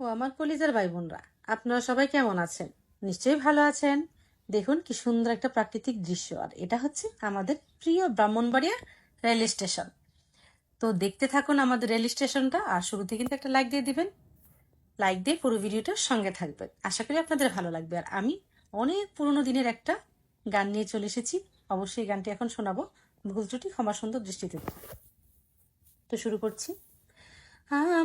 ও আমার কলিজার ভাই বোনরা আপনারা সবাই কেমন আছেন? নিশ্চয়ই ভালো আছেন। দেখুন কি সুন্দর একটা প্রাকৃতিক দৃশ্য, আর এটা হচ্ছে আমাদের প্রিয় ব্রাহ্মণবাড়িয়া রেল স্টেশন। তো দেখতে থাকুন আমাদের রেল স্টেশনটা, আর শুরুতে কিন্তু একটা লাইক দিয়ে দিবেন। লাইক দিয়ে পুরো ভিডিওটার সঙ্গে থাকবেন। আশা করি আপনাদের ভালো লাগবে। আর আমি অনেক পুরনো দিনের একটা গান নিয়ে চলে এসেছি। অবশ্যই গানটি এখন শোনাবো। ভুল ত্রুটি ক্ষমা সুন্দর দৃষ্টিতে তো শুরু করছি।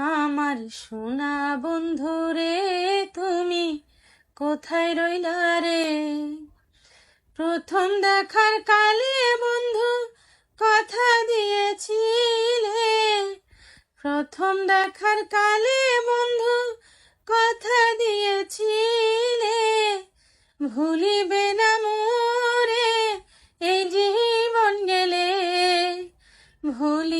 আমার সোনা বন্ধু রে, তুমি কোথায় রইলা রে? প্রথম দেখার কালে বন্ধু কথা দিয়েছিলে। প্রথম দেখার কালে বন্ধু কথা দিয়েছিলে। ভুলিবে না মোরে, এই জীবন গেলে। ভুলিবে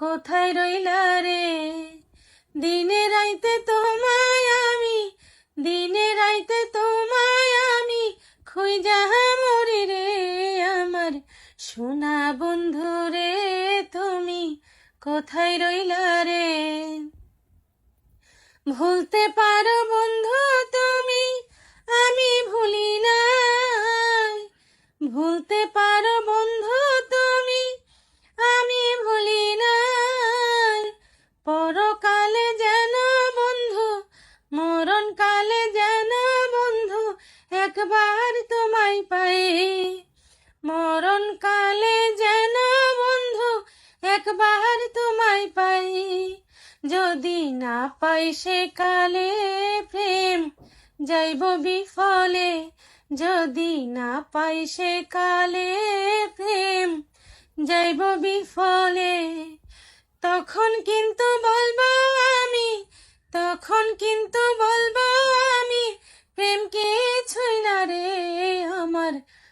কোথায় রইলা রে? দিনে রাইতে তোমায় আমি, দিনে রাইতে তোমায় আমি খুঁজা মরি রে আমার। সোনা বন্ধু রে, তুমি কোথায় রইলা রে? ভুলতে পারো কালে যেন বন্ধু একবার তোমায় পাই, যদি না পাই সে কালে প্রেম যাইব বিফলে, যদি না পাই সে কালে প্রেম যাইব বিফলে। তখন কিন্তু বলব আমি, তখন কিন্তু